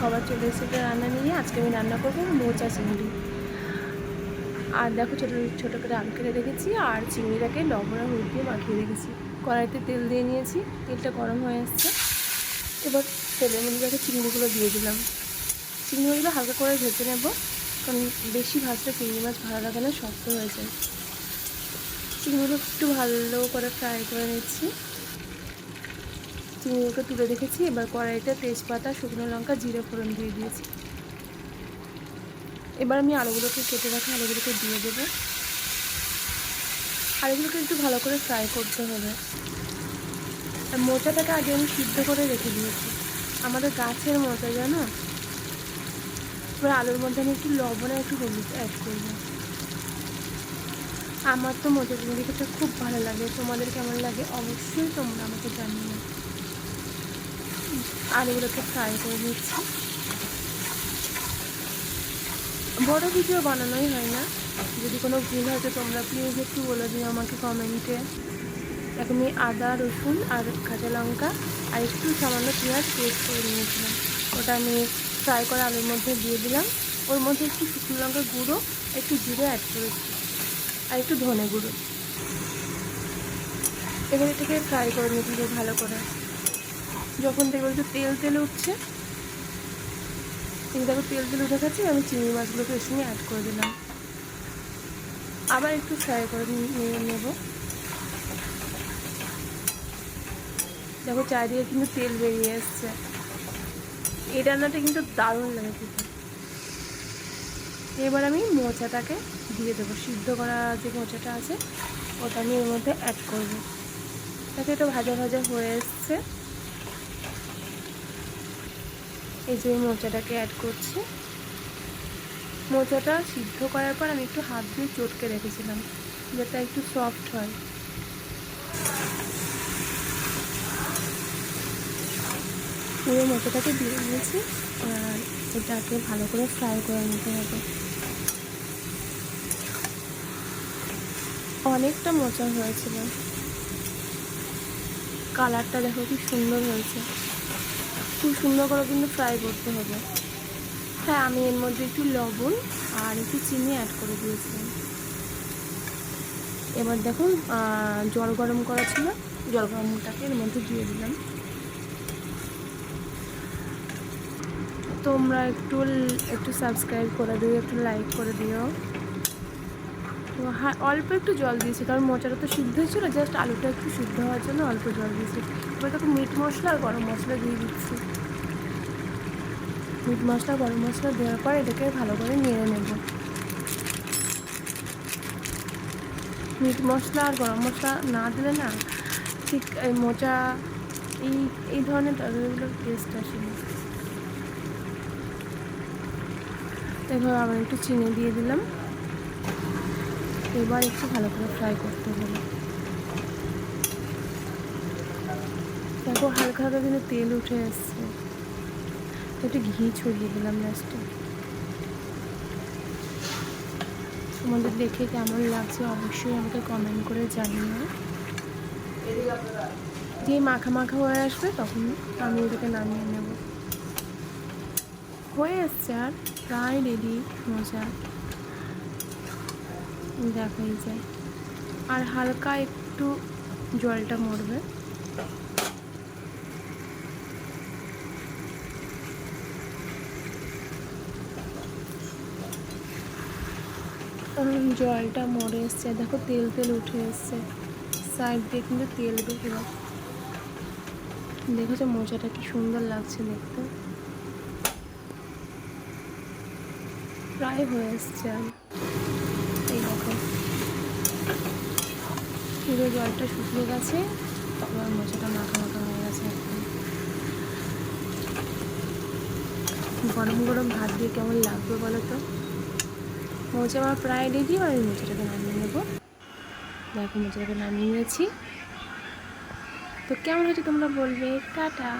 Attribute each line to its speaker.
Speaker 1: খাবার চলে এসেছে রান্না নিয়ে। আজকে আমি রান্না করব মোচা চিংড়ি। আর দেখো ছোটো ছোটো করে আলু কেটে রেখেছি আর চিংড়িটাকে লবণ আর হলুদ দিয়ে মাখিয়ে রেখেছি। কড়াইতে তেল দিয়ে নিয়েছি, তেলটা গরম হয়ে আসছে এবার তেলের মধ্যে দেখো চিংড়িগুলো দিয়ে দিলাম। চিংড়িগুলো হালকা করে ভেজে নেব, কারণ বেশি ভাজলে চিংড়ি মাছ ভালো লাগে না, শক্ত হয়ে যায়। চিংড়িগুলো একটু ভালো করে ফ্রাই করে নিচ্ছি। চিংড়িগুলোকে তুলে রেখেছি, এবার কড়াইতে তেজপাতা, শুকনো লঙ্কা, জিরে ফোড়ন দিয়ে দিয়েছি। এবার আমি আলুগুলোকে কেটে রাখা আলুগুলোকে দিয়ে দেবো। আলুগুলোকে একটু ভালো করে ফ্রাই করতে হবে। আর মোচাটাকে আগে আমি সিদ্ধ করে রেখে দিয়েছি। আমাদের গাছের মোচা, জানো? এবার আলুর মধ্যে আমি একটু লবণ একটু হলুদ অ্যাড করব। আমার তো মোচা খেতে খুব ভালো লাগে। তোমাদের কেমন লাগে? অবশ্যই তোমরা আমাকে জানিও। আলুগুলোকে ফ্রাই করে নিচ্ছি। বড় ভিডিও বানানোই হয় না। যদি কোনো ভুল হয় তো তোমরা প্লিজ একটু বলে দিও আমাকে কমেন্টে এখন আমি আদা, রসুন আর কাঁচা লঙ্কা আর একটু সামান্য পেঁয়াজ পেস্ট করে নিয়েছিলাম। ওটা আমি ফ্রাই করা আলুর মধ্যে দিয়ে দিলাম। ওর মধ্যে একটু শুকনো লঙ্কার গুঁড়ো, একটু জিরে অ্যাড করেছি আর একটু ধনে গুঁড়ো। এবার এটাকে ফ্রাই করে নিতে ভালো করে। যখন দেখব একটু তেল তেল উঠছে, এই দেখো তেল তেল উঠে গেছে, আমি চিংড়ি মাছগুলোকে এর সঙ্গে অ্যাড করে দিলাম। আবার একটু ফ্রাই করে নিয়ে নেব। দেখো চারিদিকে কিন্তু তেল বেরিয়ে এসছে। এই রান্নাটা কিন্তু দারুণ লাগে খেতে। এবার আমি মোচাটাকে দিয়ে দেবো। সিদ্ধ করা যে মোচাটা আছে, ওটা আমি এর মধ্যে অ্যাড করব। তাকে এটা ভাজা ভাজা হয়ে এসছে। এই যে মোচাটাকে অ্যাড করছি। মোচাটা সিদ্ধ করার পর আমি একটু হাত দিয়ে চটকে রেখেছিলাম, যাতে একটু সফট হয়। পুরো মোচাটাকে দিয়ে দিয়েছি, আর এটাকে ভালো করে ফ্রাই করে নিতে হবে। অনেকটা মোচা হয়েছিল। কালারটা দেখো কি সুন্দর হয়েছে। খুব সুন্দর করে কিন্তু ফ্রাই করতে হবে। হ্যাঁ আমি এর মধ্যে একটু লবণ আর একটু চিনি অ্যাড করে দিয়েছিলাম। এবার দেখুন জল গরম করা ছিল। জল গরমটাকে এর মধ্যে দিয়ে দিলাম। তোমরা একটু একটু সাবস্ক্রাইব করে দিও, একটু লাইক করে দিও। তো হ্যাঁ অল্প একটু জল দিয়েছি, কারণ মোচাটা তো সিদ্ধ হয়েছিল জাস্ট আলুটা একটু সিদ্ধ হওয়ার জন্য অল্প জল দিয়েছি। এবার দেখো মিট মশলা আর গরম মশলা দিয়ে দিচ্ছি। মিট মশলা, গরম মশলা দেওয়ার পর এটাকে ভালো করে নেড়ে নেব। মিট মশলা আর গরম মশলা না দিলে না ঠিক এই মোচা, এই এই ধরনের তরকারিগুলোর টেস্ট আসে না। এবার আবার একটু চিনি দিয়ে দিলাম। এবার একটু ভালো করে ফ্রাই করতে হবে। দেখো, হালকা হালকা কিন্তু তেল উঠে এসছে। একটু ঘি ছড়িয়ে দিলাম লাস্টে তোমাদের দেখে কেমন লাগছে অবশ্যই আমাকে কমেন্ট করে জানিও। যে মাখা মাখা হয়ে আসবে, তখন আমি এটাকে নামিয়ে নেব। হয়ে এসছে আর, প্রায় রেডি মজা। দেখাই যায় আর হালকা একটু জলটা মরবে। জলটা মরে এসছে। দেখো তেল তেল উঠে এসছে। সাইড দিয়ে কিন্তু তেল বেশি দেখেছ মোচাটা কি সুন্দর লাগছে দেখতে? প্রায় হয়ে এসছে আর এই দেখো পুরো জলটা শুকিয়ে গেছে, তারপর মোচাটা মাখা মাখা হয়ে গেছে গরম গরম ভাত দিয়ে কেমন লাগবে বলো তো? মোচা আমার প্রায় রেডি আমি মোচাটাকে নামিয়ে নেব। দেখো, মোচাটাকে নামিয়ে নিয়েছি। তো কেমন হয়েছে তোমরা বলবে? টাটা।